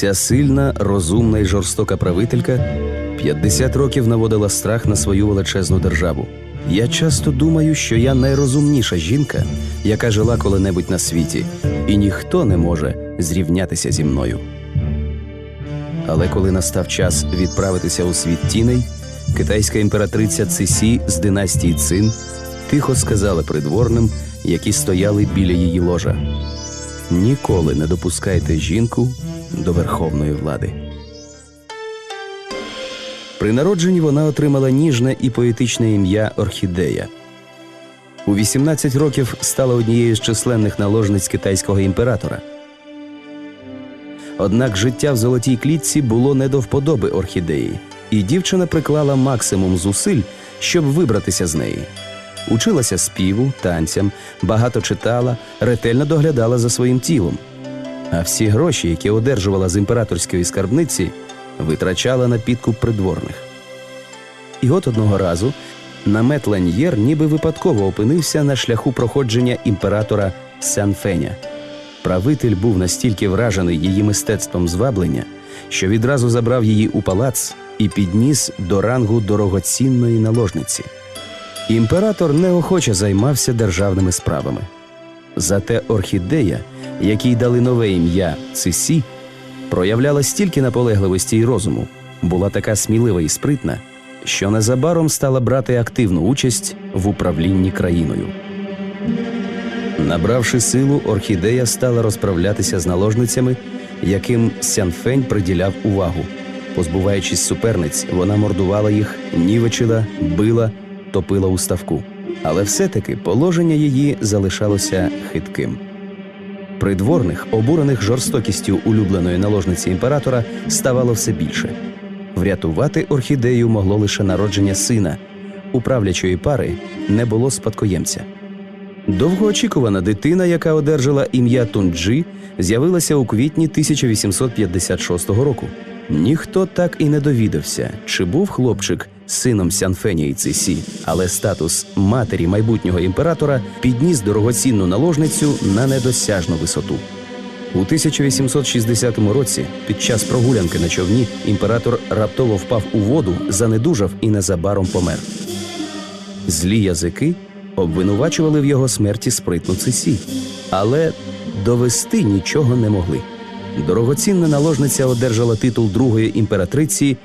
Ця сильна, розумна і жорстока правителька 50 років наводила страх на свою величезну державу. Я часто думаю, що я найрозумніша жінка, яка жила коли-небудь на світі, і ніхто не може зрівнятися зі мною. Але коли настав час відправитися у світ тіней, китайська імператриця Цисі з династії Цин тихо сказала придворним, які стояли біля її ложа: ніколи не допускайте жінку до верховної влади. При народженні вона отримала ніжне і поетичне ім'я Орхідея. У 18 років стала однією з численних наложниць китайського імператора. Однак життя в золотій клітці було не до вподоби орхідеї, і дівчина приклала максимум зусиль, щоб вибратися з неї. Училася співу, танцям, багато читала, ретельно доглядала за своїм тілом. А всі гроші, які одержувала з імператорської скарбниці, витрачала на підкуп придворних. І от одного разу намет Ланьєр ніби випадково опинився на шляху проходження імператора Сянфеня. Правитель був настільки вражений її мистецтвом зваблення, що відразу забрав її у палац і підніс до рангу дорогоцінної наложниці. Імператор неохоче займався державними справами. Зате орхідея, якій дали нове ім'я Цисі, проявляла стільки наполегливості і розуму, була така смілива і спритна, що незабаром стала брати активну участь в управлінні країною. Набравши силу, орхідея стала розправлятися з наложницями, яким Сянфень приділяв увагу. Позбуваючись суперниць, вона мордувала їх, нівечила, била, топила у ставку. Але все-таки положення її залишалося хитким. Придворних, обурених жорстокістю улюбленої наложниці імператора, ставало все більше. Врятувати орхідею могло лише народження сина. У правлячої пари не було спадкоємця. Довгоочікувана дитина, яка одержала ім'я Тунджи, з'явилася у квітні 1856 року. Ніхто так і не довідався, чи був хлопчик сином Сянфеня і Цисі, але статус матері майбутнього імператора підніс дорогоцінну наложницю на недосяжну висоту. У 1860 році, під час прогулянки на човні, імператор раптово впав у воду, занедужав і незабаром помер. Злі язики обвинувачували в його смерті спритну Цисі, але довести нічого не могли. Дорогоцінна наложниця одержала титул другої імператриці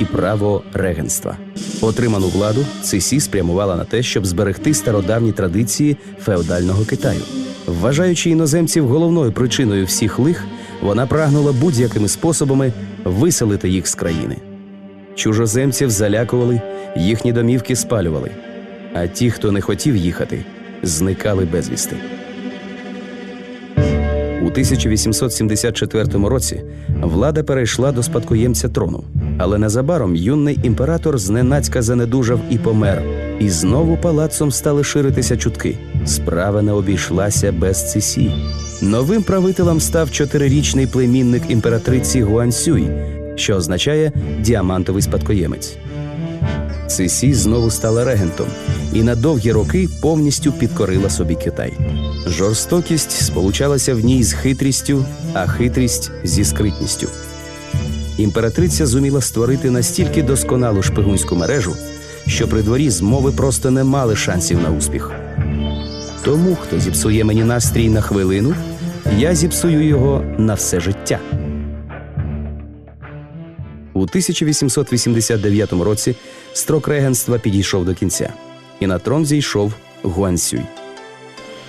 і право регенства. Отриману владу Цисі спрямувала на те, щоб зберегти стародавні традиції феодального Китаю. Вважаючи іноземців головною причиною всіх лих, вона прагнула будь-якими способами виселити їх з країни. Чужоземців залякували, їхні домівки спалювали, а ті, хто не хотів їхати, зникали безвісти. У 1874 році влада перейшла до спадкоємця трону, але незабаром юний імператор зненацька занедужав і помер. І знову палацом стали ширитися чутки. Справа не обійшлася без Цисі. Новим правителем став чотирирічний племінник імператриці Гуансюй, що означає діамантовий спадкоємець. Цисі знову стала регентом і на довгі роки повністю підкорила собі Китай. Жорстокість сполучалася в ній з хитрістю, а хитрість зі скритністю. Імператриця зуміла створити настільки досконалу шпигунську мережу, що при дворі змови просто не мали шансів на успіх. Тому, хто зіпсує мені настрій на хвилину, я зіпсую його на все життя. У 1889 році строк регенства підійшов до кінця, і на трон зійшов Гуансюй.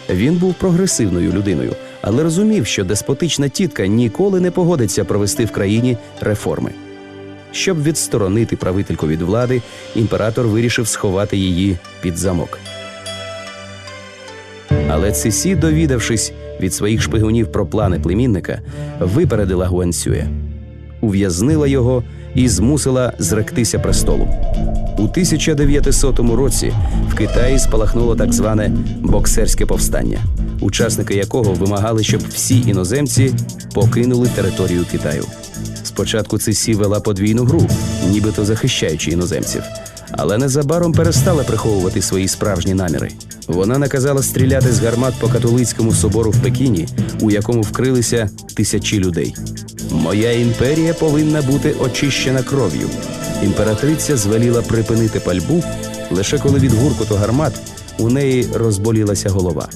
Він був прогресивною людиною, але розумів, що деспотична тітка ніколи не погодиться провести в країні реформи. Щоб відсторонити правительку від влади, імператор вирішив сховати її під замок. Але Цисі, довідавшись від своїх шпигунів про плани племінника, випередила Гуансюя, ув'язнила його і змусила зректися престолу. У 1900 році в Китаї спалахнуло так зване боксерське повстання, учасники якого вимагали, щоб всі іноземці покинули територію Китаю. Спочатку Цисі вела подвійну гру, нібито захищаючи іноземців, але незабаром перестала приховувати свої справжні наміри. Вона наказала стріляти з гармат по католицькому собору в Пекіні, у якому вкрилися тисячі людей. Моя імперія повинна бути очищена кров'ю. Імператриця звеліла припинити пальбу лише коли від гуркоту гармат у неї розболілася голова.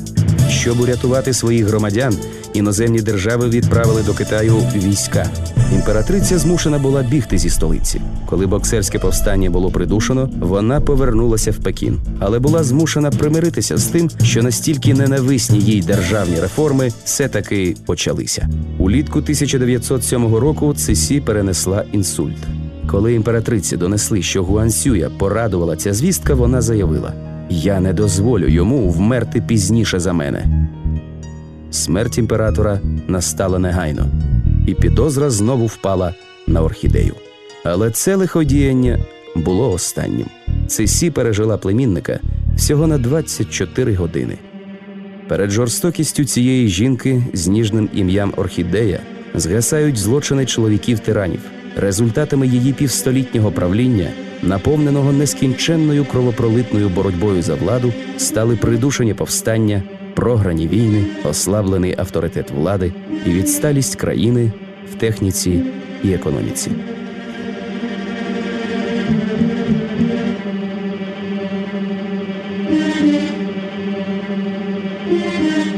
Щоб урятувати своїх громадян, іноземні держави відправили до Китаю війська. Імператриця змушена була бігти зі столиці. Коли боксерське повстання було придушено, вона повернулася в Пекін, але була змушена примиритися з тим, що настільки ненависні їй державні реформи все таки почалися. Улітку 1907 року Цисі перенесла інсульт. Коли імператриці донесли, що Гуансюя порадувала ця звістка, вона заявила: Я не дозволю йому вмерти пізніше за мене. Смерть імператора настала негайно, і підозра знову впала на орхідею. Але це лиходіяння було останнім. Цисі пережила племінника всього на 24 години. Перед жорстокістю цієї жінки з ніжним ім'ям Орхідея згасають злочини чоловіків тиранів. Результатами її півстолітнього правління, наповненого нескінченною кровопролитною боротьбою за владу, стали придушені повстання, програні війни, ослаблений авторитет влади і відсталість країни в техніці і економіці. Yeah.